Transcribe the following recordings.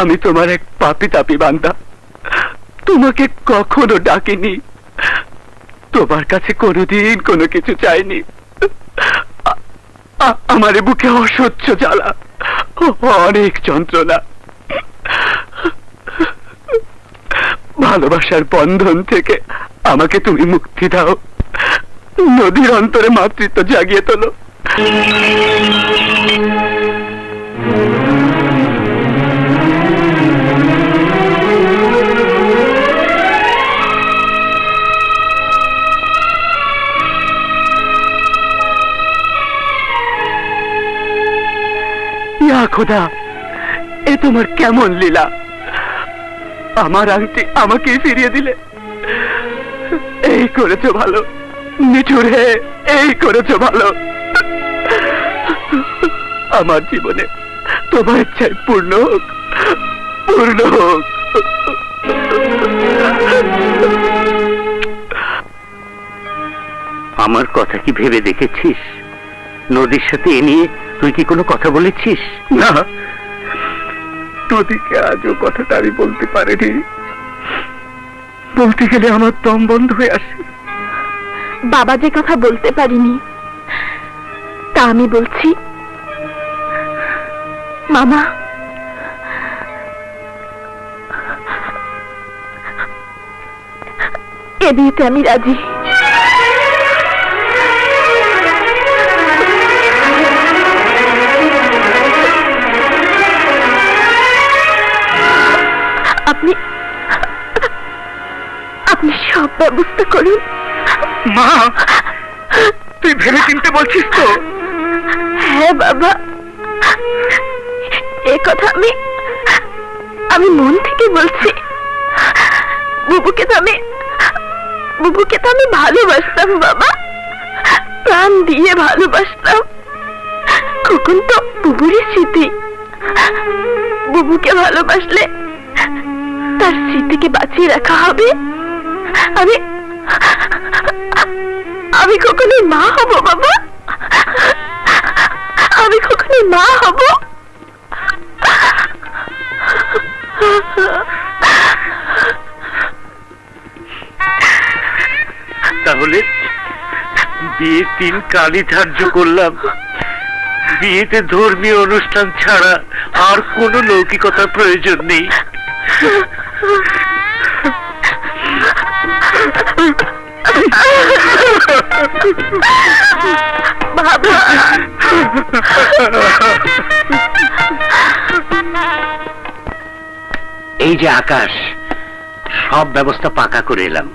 আমি তোমার এক পাপি তাপি বান্দা। তোমাকে কখনো ডাকিনি। তোমার কাছে কোনোদিন কোনো কিছু চাইনি। আমার বুকে অসহ্য জ্বালা অনেক যন্ত্রণা। ভালোবাসার বন্ধন থেকে আমাকে তুমি মুক্তি দাও। নদীর অন্তরে মাতৃত্ব জাগিয়ে তোলো। খোদা, এ তোমার কেমন লীলা? আমার আংটি আমাকে ফিরিয়ে দিলে। এই করেছ ভালো। নিঠুর হে এই করেছ ভালো। আমার জীবনে তোমার ইচ্ছায় পূর্ণ হোক পূর্ণ হোক। আমার কথা কি ভেবে দেখেছিস? নদীর সাথে এ নিয়ে তুই কি কোনো কথা বলেছিস? না। নদীকে আজও কথাটা আমি বলতে পারিনি। বলতে গেলে আমার দম বন্ধ হয়ে আসে। বাবা যে কথা বলতে পারিনি, তা আমি বলছি, মামা। এ বিয়েতে আমি রাজি। আপনি আপনি সব ব্যবস্থা করুন। মা তুই ভেবে চিনতে বলছিস তো। হ্যাঁ বাবা। এ কথা আমি আমি মন থেকে বলছি। বুবুকে তো আমি বুবুকে তো আমি ভালোবাসতাম বাবা। প্রাণ দিয়ে ভালোবাসতাম। কখন তো বুবুরই স্মৃতি। বুবুকে ভালোবাসলে তার স্মৃতিকে বাঁচিয়ে রাখা হবে? আমি আমি কখনোই মা হব, বাবা। আমি কখনোই মা হব। তাহলে বিয়ের দিন কালই ধার্য করলাম। বিয়েতে ধর্মীয় অনুষ্ঠান ছাড়া আর কোনো লৌকিকতার প্রয়োজন নেই। এই যে আকাশ, সব ব্যবস্থা পাকা করে এলাম।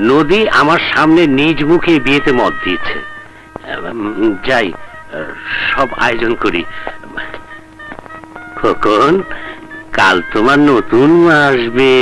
নদী আমার সামনে নিজ মুখে বিয়েতে মত দিয়েছে। যাই, সব আয়োজন করি। খোকন কাল তোমার নতুন মা আসবে।